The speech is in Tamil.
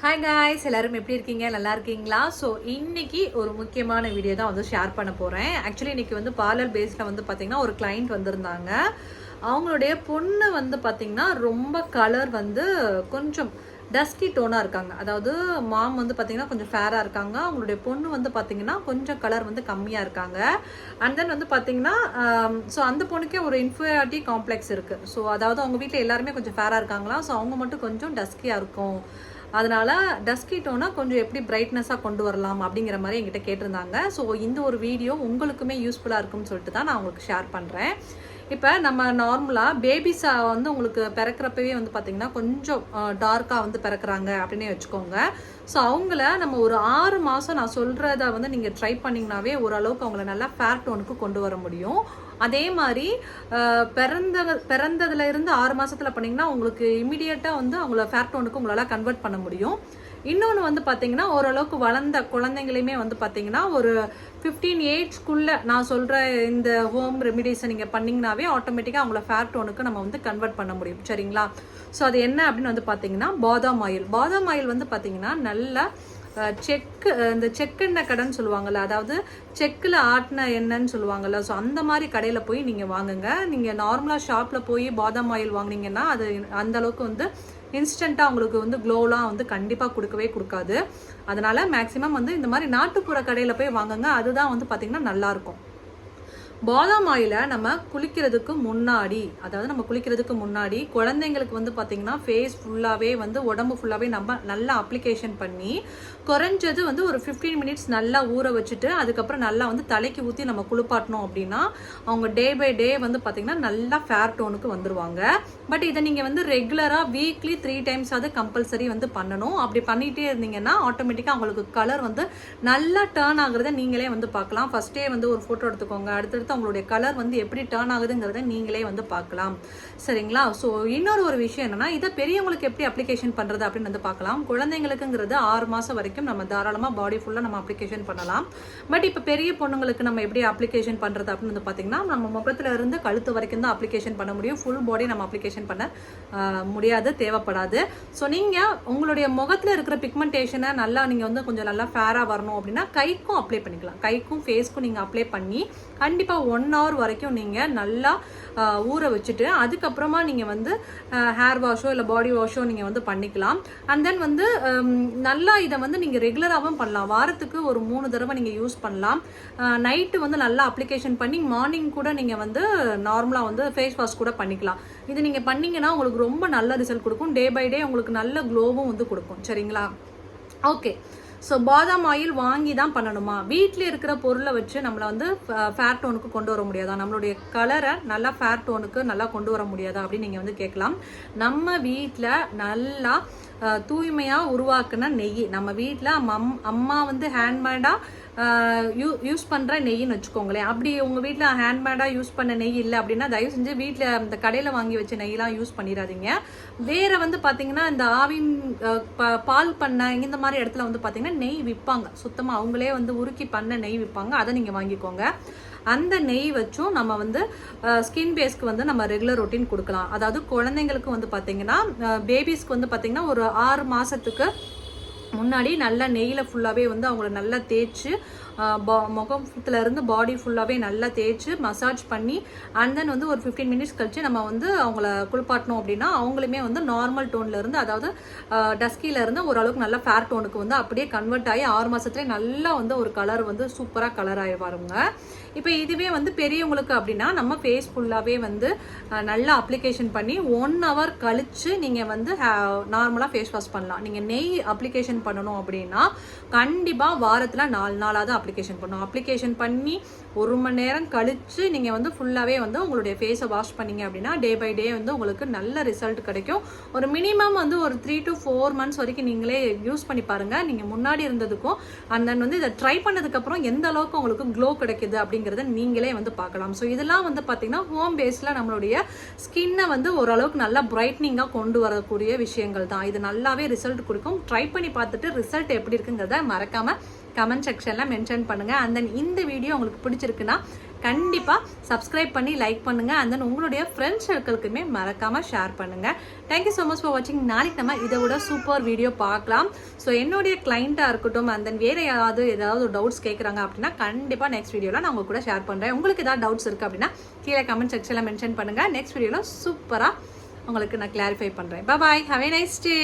ஹாய் காய்ஸ் எல்லாரும் எப்படி இருக்கீங்க? நல்லா இருக்கீங்களா? ஸோ இன்றைக்கி ஒரு முக்கியமான வீடியோ தான் வந்து ஷேர் பண்ண போகிறேன் ஆக்சுவலி இன்றைக்கி வந்து பார்லர் பேஸில் வந்து பார்த்திங்கன்னா ஒரு கிளைண்ட் வந்திருந்தாங்க. அவங்களுடைய பொண்ணு வந்து பார்த்திங்கன்னா ரொம்ப கலர் வந்து கொஞ்சம் டஸ்டி டோனாக இருக்காங்க. அதாவது மாம் வந்து பார்த்தீங்கன்னா கொஞ்சம் ஃபேராக இருக்காங்க. அவங்களுடைய பொண்ணு வந்து பார்த்தீங்கன்னா கொஞ்சம் கலர் வந்து கம்மியாக இருக்காங்க. அண்ட் தென் வந்து பார்த்தீங்கன்னா ஸோ um, அந்த பொண்ணுக்கே ஒரு இன்ஃபீரியாரிட்டி காம்ப்ளெக்ஸ் இருக்குது ஸோ அதாவது அவங்க வீட்டில் எல்லாருமே கொஞ்சம் ஃபேராக இருக்காங்களா? ஸோ அவங்க மட்டும் கொஞ்சம் டஸ்கியாக இருக்கும். அதனால் டஸ்கி டோனை கொஞ்சம் எப்படி பிரைட்னஸாக கொண்டு வரலாம் அப்படிங்கிற மாதிரி என்கிட்ட கேட்டிருந்தாங்க. ஸோ இந்த ஒரு வீடியோ உங்களுக்குமே யூஸ்ஃபுல்லாக இருக்கும்னு சொல்லிட்டு தான் நான் உங்களுக்கு ஷேர் பண்ணுறேன் இப்போ நம்ம நார்மலாக பேபிஸை வந்து உங்களுக்கு பிறக்கிறப்பவே வந்து பார்த்திங்கன்னா கொஞ்சம் டார்க்காக வந்து பிறக்கிறாங்க அப்படின்னே வச்சுக்கோங்க. ஸோ அவங்கள நம்ம ஒரு ஆறு மாதம் நான் சொல்கிறத வந்து நீங்கள் ட்ரை பண்ணிங்கனாவே ஓரளவுக்கு அவங்கள நல்லா ஃபேர் டோனுக்கு கொண்டு வர முடியும். அதே மாதிரி பிறந்த பிறந்ததுலேருந்து ஆறு மாதத்தில் பண்ணிங்கன்னா உங்களுக்கு இமீடியட்டாக வந்து அவங்கள ஃபேர் டோனுக்கு உங்களால் கன்வெர்ட் பண்ண முடியும். இன்னொன்று வந்து பார்த்தீங்கன்னா ஓரளவுக்கு வளர்ந்த குழந்தைங்களையுமே வந்து பார்த்தீங்கன்னா ஒரு ஃபிஃப்டீன் ஏஜ்க்குள்ளே நான் சொல்கிற இந்த ஹோம் ரெமிடிஸை நீங்கள் பண்ணிங்கனாவே ஆட்டோமேட்டிக்காக அவங்கள ஃபேர் டோனுக்கு நம்ம வந்து கன்வெர்ட் பண்ண முடியும். சரிங்களா? ஸோ அது என்ன அப்படின்னு வந்து பார்த்தீங்கன்னா பாதாம் ஆயில் பாதாம் ஆயில் வந்து பார்த்தீங்கன்னா நல்லா செக்கு இந்த செக்கெண்ணெய் கடைன்னு சொல்லுவாங்கள்ல அதாவது செக்கில் ஆட்டின எண்ணெய்ன்னு சொல்லுவாங்கல்ல ஸோ அந்த மாதிரி கடையில் போய் நீங்கள் வாங்குங்க. நீங்கள் நார்மலாக ஷாப்பில் போய் பாதாம் ஆயில் வாங்குனீங்கன்னா அது அந்த அளவுக்கு வந்து இன்ஸ்டண்ட்டாக உங்களுக்கு வந்து க்ளோலாம் வந்து கண்டிப்பாக கொடுக்கவே கொடுக்காது. அதனால மேக்ஸிமம் வந்து இந்த மாதிரி நாட்டுப்புற கடையில் போய் வாங்குங்க. அதுதான் வந்து பார்த்தீங்கன்னா நல்லாயிருக்கும் பாதாம் ஆயிலை நம்ம குளிக்கிறதுக்கு முன்னாடி அதாவது நம்ம குளிக்கிறதுக்கு முன்னாடி குழந்தைங்களுக்கு வந்து பார்த்தீங்கன்னா ஃபேஸ் ஃபுல்லாகவே வந்து உடம்பு ஃபுல்லாகவே நம்ம நல்லா அப்ளிகேஷன் பண்ணி குறைஞ்சது வந்து ஒரு 15 மினிட்ஸ் நல்லா ஊற வச்சுட்டு அதுக்கப்புறம் நல்லா வந்து தலைக்கு ஊற்றி நம்ம குளிப்பாட்டினோம் அப்படின்னா அவங்க டே பை டே வந்து பார்த்தீங்கன்னா நல்லா ஃபேர் டோனுக்கு வந்துடுவாங்க பட் இதை நீங்கள் வந்து ரெகுலராக வீக்லி த்ரீ டைம்ஸ் அது கம்பல்சரி வந்து பண்ணணும். அப்படி பண்ணிகிட்டே இருந்தீங்கன்னா ஆட்டோமேட்டிக்காக அவங்களுக்கு கலர் வந்து நல்லா டேர்ன் ஆகுறத நீங்களே வந்து பார்க்கலாம். ஃபஸ்ட்டே வந்து ஒரு ஃபோட்டோ எடுத்துக்கோங்க. பொறுத்து அவங்களுடைய கலர் வந்து எப்படி டேர்ன் ஆகுதுங்கிறத நீங்களே வந்து பார்க்கலாம். சரிங்களா? ஸோ இன்னொரு ஒரு விஷயம் என்னன்னா இதை பெரியவங்களுக்கு எப்படி அப்ளிகேஷன் பண்ணுறது அப்படின்னு வந்து பார்க்கலாம். குழந்தைங்களுக்குங்கிறது ஆறு மாதம் வரைக்கும் நம்ம தாராளமாக பாடி ஃபுல்லாக நம்ம அப்ளிகேஷன் பண்ணலாம். பட் இப்போ பெரிய பொண்ணுங்களுக்கு நம்ம எப்படி அப்ளிகேஷன் பண்ணுறது அப்படின்னு வந்து பார்த்தீங்கன்னா நம்ம முகத்துல இருந்து கழுத்து வரைக்கும் தான் அப்ளிகேஷன் பண்ண முடியும். ஃபுல் பாடி நம்ம அப்ளிகேஷன் பண்ண முடியாது தேவைப்படாது. ஸோ நீங்கள் உங்களுடைய முகத்தில் இருக்கிற பிக்மெண்டேஷனை நல்லா நீங்கள் வந்து கொஞ்சம் நல்லா ஃபேராக வரணும் அப்படின்னா கைக்கும் அப்ளை பண்ணிக்கலாம். கைக்கும் ஃபேஸ்க்கும் நீங்கள் அப்ளை பண்ணி கண்டிப்பாக ஒன் ஹவர் வரைக்கும் நீங்கள் நல்லா ஊற வச்சுட்டு அதுக்கப்புறமா நீங்கள் வந்து ஹேர் வாஷோ இல்லை பாடி வாஷோ நீங்கள் வந்து பண்ணிக்கலாம். அண்ட் தென் வந்து நல்லா இதை வந்து நீங்கள் ரெகுலராகவும் பண்ணலாம். வாரத்துக்கு ஒரு மூணு தடவை நீங்கள் யூஸ் பண்ணலாம். நைட்டு வந்து நல்லா அப்ளிகேஷன் பண்ணி மார்னிங் கூட நீங்கள் வந்து நார்மலாக வந்து ஃபேஸ் வாஷ் கூட பண்ணிக்கலாம். இது நீங்கள் பண்ணீங்கன்னா உங்களுக்கு ரொம்ப நல்ல ரிசல்ட் கொடுக்கும். டே பை டே உங்களுக்கு நல்ல க்ளோவும் வந்து கொடுக்கும். சரிங்களா? ஓகே ஸோ பாதாம் ஆயில் வாங்கி தான் பண்ணணுமா? வீட்டில் இருக்கிற பொருளை வச்சு நம்மளை வந்து ஃபேர் டோனுக்கு கொண்டு வர முடியாதா? நம்மளுடைய கலரை நல்லா ஃபேர் டோனுக்கு நல்லா கொண்டு வர முடியாதா? அப்படின்னு நீங்கள் வந்து கேட்கலாம். நம்ம வீட்டில் நல்லா தூய்மையாக உருவாக்குன நெய். நம்ம வீட்டில் மம் அம்மா வந்து ஹேண்ட்மேடாக யூ யூஸ் பண்ணுற நெய்ன்னு வச்சுக்கோங்களேன். அப்படி உங்கள் வீட்டில் ஹேண்ட்மேடாக யூஸ் பண்ண நெய் இல்லை அப்படின்னா தயவு செஞ்சு வீட்டில் இந்த கடையில் வாங்கி வச்ச நெய்லாம் யூஸ் பண்ணிடாதீங்க. வேறு வந்து பார்த்தீங்கன்னா இந்த ஆவின் பால் பண்ண இந்த மாதிரி இடத்துல வந்து பார்த்தீங்கன்னா நெய் விற்பாங்க. சுத்தமாக அவங்களே வந்து உருக்கி பண்ண நெய் விற்பாங்க. அதை நீங்கள் வாங்கிக்கோங்க. அந்த நெய் வச்சும் நம்ம வந்து ஸ்கின் பேஸ்க்கு வந்து நம்ம ரெகுலர் ரொட்டீன் கொடுக்கலாம். அதாவது குழந்தைங்களுக்கு வந்து பார்த்தீங்கன்னா பேபிஸ்க்கு வந்து பார்த்தீங்கன்னா ஒரு ஆறு மாதத்துக்கு முன்னாடி நல்லா நெய்யில் ஃபுல்லாகவே வந்து அவங்கள நல்லா தேய்ச்சி ஆஹ் இருந்து பாடி ஃபுல்லாகவே நல்லா தேய்ச்சி மசாஜ் பண்ணி அண்ட் தென் வந்து ஒரு ஃபிஃப்டீன் மினிட்ஸ் கழிச்சு நம்ம வந்து அவங்கள குளிப்பாட்டினோம் அப்படின்னா அவங்களுமே வந்து நார்மல் டோன்லேருந்து அதாவது டஸ்கிலேருந்து ஓரளவுக்கு நல்லா ஃபேர் டோனுக்கு வந்து அப்படியே கன்வெர்ட் ஆகி ஆறு மாதத்துலேயே நல்லா வந்து ஒரு கலர் வந்து சூப்பராக கலர் ஆயிடுவாருங்க இப்போ இதுவே வந்து பெரியவங்களுக்கு அப்படின்னா நம்ம ஃபேஸ் ஃபுல்லாகவே வந்து நல்லா அப்ளிகேஷன் பண்ணி ஒன் ஹவர் கழித்து நீங்கள் வந்து நார்மலாக ஃபேஸ் வாஷ் பண்ணலாம். நீங்கள் நெய் அப்ளிகேஷன் பண்ணணும் அப்படின்னா கண்டிப்பாக வாரத்தில் நாலு நாளாவது அப்ளிகேஷன் பண்ணணும் அப்ளிகேஷன் பண்ணி ஒரு மணி நேரம் கழிச்சு நீங்கள் வந்து ஃபுல்லாகவே வந்து உங்களுடைய ஃபேஸை வாஷ் பண்ணீங்க அப்படின்னா டே பை டே வந்து உங்களுக்கு நல்ல ரிசல்ட் கிடைக்கும். ஒரு மினிமம் வந்து ஒரு த்ரீ டு ஃபோர் மந்த்ஸ் வரைக்கும் நீங்களே யூஸ் பண்ணி பாருங்கள் நீங்கள் முன்னாடி இருந்ததுக்கும் அண்ட் தென் வந்து இதை ட்ரை பண்ணதுக்கப்புறம் எந்த அளவுக்கு உங்களுக்கு க்ளோ கிடைக்குது அப்படிங்கிறத நீங்களே வந்து பார்க்கலாம். ஸோ இதெல்லாம் வந்து பார்த்தீங்கன்னா ஹோம் பேஸில் நம்மளுடைய ஸ்கின்னை வந்து ஓரளவுக்கு நல்லா பிரைட்னிங்காக கொண்டு வரக்கூடிய விஷயங்கள் தான். இது நல்லாவே ரிசல்ட் கொடுக்கும். ட்ரை பண்ணி பார்த்துட்டு ரிசல்ட் எப்படி இருக்குங்கிறத மறக்காமல் கமெண்ட் செக்ஷனில் மென்ஷன் பண்ணுங்கள் அண்ட் தென் இந்த வீடியோ உங்களுக்கு பிடிச்சிருக்குன்னா கண்டிப்பாக சப்ஸ்கிரைப் பண்ணி லைக் பண்ணுங்கள் அண்ட் தென் உங்களுடைய ஃப்ரெண்ட்ஸ் சர்க்கிளுக்குமே மறக்காமல் ஷேர் பண்ணுங்கள் தேங்க்யூ ஸோ மச் ஃபார் வாட்சிங் நாளைக்கு நம்ம இதை விட சூப்பர் வீடியோ பார்க்கலாம். ஸோ என்னுடைய கிளைண்ட்டாக இருக்கட்டும் அண்ட் தென் வேறு யாராவது ஏதாவது டவுட்ஸ் கேட்குறாங்க அப்படின்னா கண்டிப்பாக நெக்ஸ்ட் வீடியோவில் நான் உங்கள் கூட ஷேர் பண்ணுறேன் உங்களுக்கு ஏதாவது டவுட்ஸ் இருக்குது அப்படின்னா கீழே கமெண்ட் செக்ஷனில் மென்ஷன் பண்ணுங்கள் நெக்ஸ்ட் வீடியோவில் சூப்பராக உங்களுக்கு நான் கிளாரிஃபை பண்ணுறேன் பாய் ஹவே நைஸ் டே